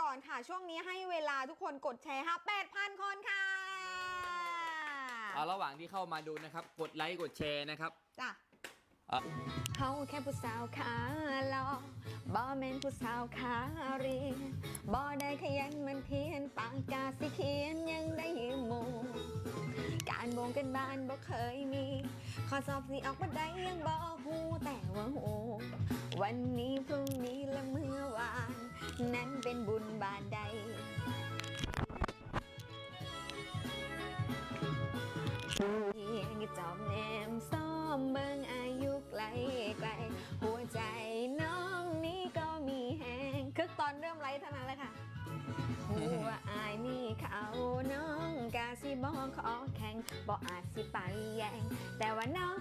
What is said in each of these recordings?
ก่อนค่ะ ช่วงนี้ให้เวลาทุกคนกดแชร์ค่ะ8,000 คนค่ะ เอาระหว่างที่เข้ามาดูนะครับ กดไลค์กดแชร์นะครับ จ้ะอะเขาแค่ผู้สาวขาลอบ่แม่นผู้สาวขาเรียนบ่ได้ขยันเหมันเพียนปากกาสิเขียนยังได้ยืมหมูการโบงกันบ้านบ่เคยมีข้อสอบสิออกมาได้ยังบ่ฮู้แต่ว่าฮู้วันนี้พรุ่งนี้และเมื่อวาน นั้นเป็นบุญบาทใด เพียงจอบแนมซ้อมเบิ่งอายุไกลไกล หัวใจน้องนี้ก็มีแหงคึกตอนเริ่มไลฟ์เท่านั้นแหละค่ะ หัวอายมีเขาน้องกาสิบอกขอแข่งบอกอาจสิไปแย่งแต่ว่าน้อง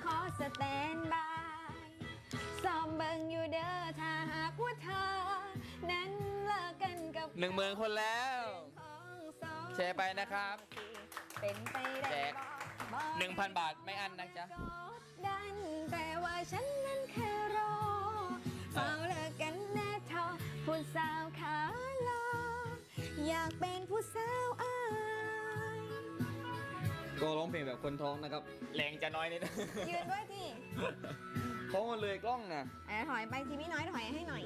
หนึ่งหมื่นคนแล้วของสองแชร์ไปนะครับ เป็นไปได้แจก บ่1,000บาทไม่อั้นนะจ๊ะกดดันแต่ว่าฉันนั้นแค่รอเฝ้าเลิกกันแน่ทอผู้สาวขาลออยากเป็นผู้สาวอายก็ร้องเพลงแบบคนท้องนะครับ แรงจะน้อยนิด ยืนด้วยที่ท้องมันเลยกล้องนะเอ้ยถอยไปทีพี่น้อยถอยให้หน่อย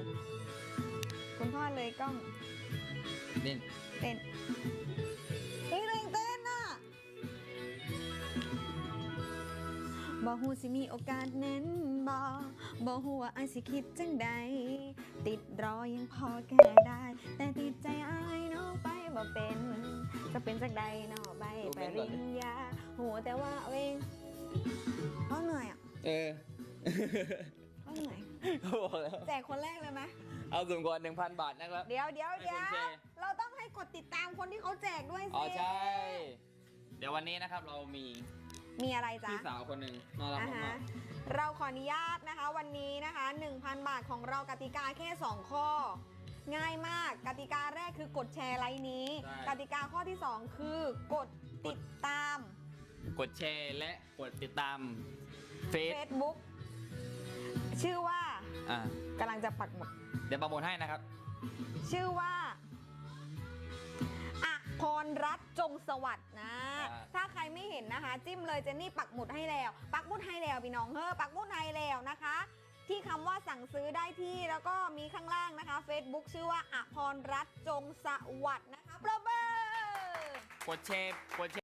คุณพ่อเลยกล้อง นี่เต้นเฮ้ยเร่งเต้นอะบอกหูสิมีโอกาสนั้นบอกบอกหัวาอายสิคิดจังใด ติดรอยังพอแก้ได้ แต่ติดใจอายน้องไปบ่เป็นจะเป็นจังใดนอใบไปริญญาหัวแต่ว่าเอาเองเขาเหนื่อยอะ เออ เขาเหนื่อยเขาบอกแล้วแจกคนแรกเลยไหมเอาสุ่มก่อนหนึ่งพันบาทนะครับ เดี๋ยวเดี๋ยวเดี๋ยวให้คนแชร์ เราต้องให้กดติดตามคนที่เขาแจกด้วยสิอ๋อใช่ เดี๋ยววันนี้นะครับเรามีมีอะไรจ๊ะพี่สาวคนหนึ่งน่ารักอ่าฮะมากเราขออนุญาตนะคะ วันนี้นะคะ 1,000 บาทของเรากติกาแค่ 2 ข้อ ง่ายมากกติกาแรกคือกดแชร์ไลน์นี้ กติกาข้อที่ 2 คือกดติดตาม ๆกดแชร์และกดติดตามเฟซ Facebook ชื่อว่า อ่ากำลังจะปักหมุดเดี๋ยวประมวลให้นะครับ ชื่อว่าอพรรัตน์จงสวัสดิ์นะ อ่า ถ้าใครไม่เห็นนะคะ จิ้มเลยเจนนี่ปักหมุดให้แล้ว ปักหมุดให้แล้วพี่น้องเฮ้อปักหมุดให้แล้วนะคะ ที่คำว่าสั่งซื้อได้ที่แล้วก็มีข้างล่างนะคะ Facebook ชื่อว่าอพรรัตน์จงสวัสดิ์นะคะปรบมือ กดแชร์กดแชร์